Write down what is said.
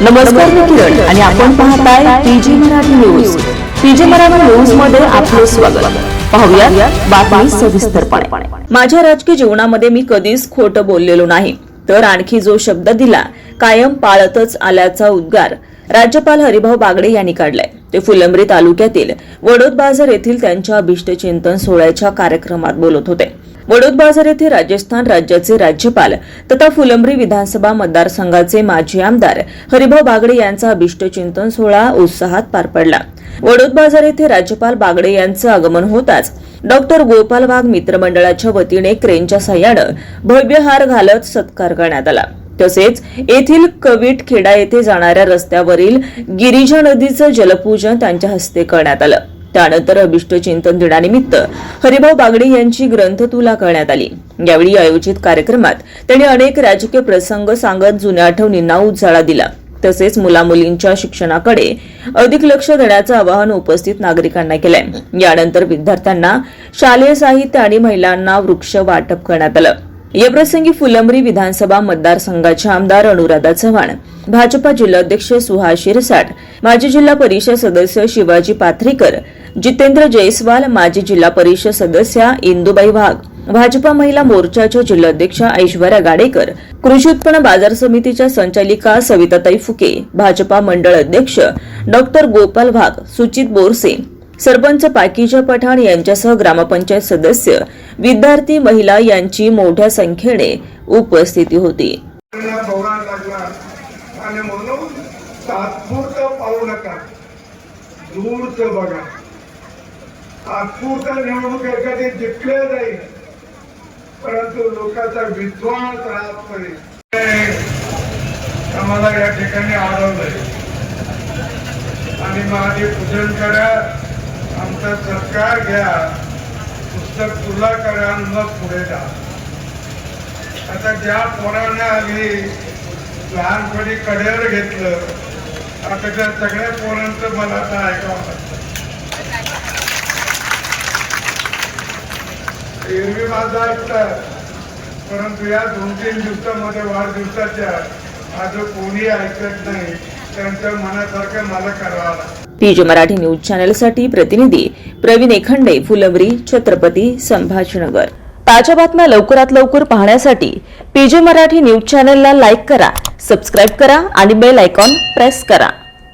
नमस्कार मी किरण आणि आपण पाहताय PG Marathi news. PG Marathi न्यूजमध्ये आपलं स्वागत. पाहूया बातमी सविस्तरपणे. माझ्या राजकीय जीवनामध्ये मी कधीच खोटं बोललेलो नाही. तर आणखी जो शब्द दिला कायम पाळतच आल्याचा उद्गार राज्यपाल हरिभाऊ बागडे यांनी काढलाय. ते फुलंब्री तालुक्यातील वडोद बाजार येथील त्यांच्या अभिष्टचिंतन सोहळ्याच्या कार्यक्रमात बोलत होते. वडोद बाजार येथे राजस्थान राज्याचे राज्यपाल तथा फुलंब्री विधानसभा मतदारसंघाचे माजी आमदार हरिभाऊ बागडे यांचा अभिष्टचिंतन सोहळा उत्साहात पार पडला. वडोद बाजार येथे राज्यपाल बागडे यांचं आगमन होताच डॉक्टर गोपाल वाघ मित्रमंडळाच्या वतीने क्रेनच्या सहाय्यानं भव्य हार घालत सत्कार करण्यात आला. तसेच येथील कवीट खेडा येथे जाणाऱ्या रस्त्यावरील गिरिजा नदीचं जलपूजन त्यांच्या हस्ते करण्यात आलं. त्यानंतर अभिष्ट चिंतन दिनानिमित्त हरिभाऊ बागडे यांची ग्रंथ तुला करण्यात आली. यावेळी आयोजित कार्यक्रमात त्यांनी अनेक राजकीय प्रसंग सांगत जुन्या आठवणींना उजाळा दिला. तसेच मुलामुलींच्या शिक्षणाकडे अधिक लक्ष देण्याचं आवाहन उपस्थित नागरिकांना केलंय. यानंतर विद्यार्थ्यांना शालेय साहित्य आणि महिलांना वृक्ष वाटप करण्यात आलं. याप्रसंगी फुलंब्री विधानसभा मतदारसंघाच्या आमदार अनुराधा चव्हाण भाजपा जिल्हाध्यक्ष सुहास शिरसाट माजी जिल्हा परिषद सदस्य शिवाजी पाथरीकर जितेंद्र जयस्वाल माजी जिल्हा परिषद सदस्या इंदुबाई वाघ भाजपा महिला मोर्चाच्या जिल्हाध्यक्षा ऐश्वर्या गाडेकर कृषी उत्पन्न बाजार समितीच्या संचालिका सविताताई फुके भाजपा मंडळ अध्यक्ष डॉक्टर गोपाल वाघ सुचित बोरसे सरपंच पाकिजा पठाण यांच्यासह ग्रामपंचायत सदस्य विद्यार्थी महिला यांची मोठ्या संख्येने उपस्थिती होती. आपल्याला निवडणूक एखादी जाईल. परंतु लोकांचा विद्वास राहत नाही. आम्हाला या ठिकाणी आढळलंय. आणि माझे पूजन करा आमचा सत्कार घ्या. तर तुला करा मग पुढे जा. आता ज्या पोराने आधी लहानपणी कडेवर घेतलं आता त्या सगळ्या पोरांचं मला आता ऐकावं लागतं. एरवी माझा ऐकतात परंतु या दोन तीन दिवसामध्ये वाढदिवसाच्या माझं कोणी ऐकत नाही त्यांच्या मनासारखं मला करावं लागतं. पीजे मराठी न्यूज चॅनलसाठी प्रतिनिधी प्रवीण एखंडे फुलंब्री छत्रपती संभाजीनगर. ताज्या बातम्या लवकरात लवकर पाहण्यासाठी पीजे मराठी न्यूज चॅनलला लाईक करा सबस्क्राईब करा आणि बेल आयकॉन प्रेस करा.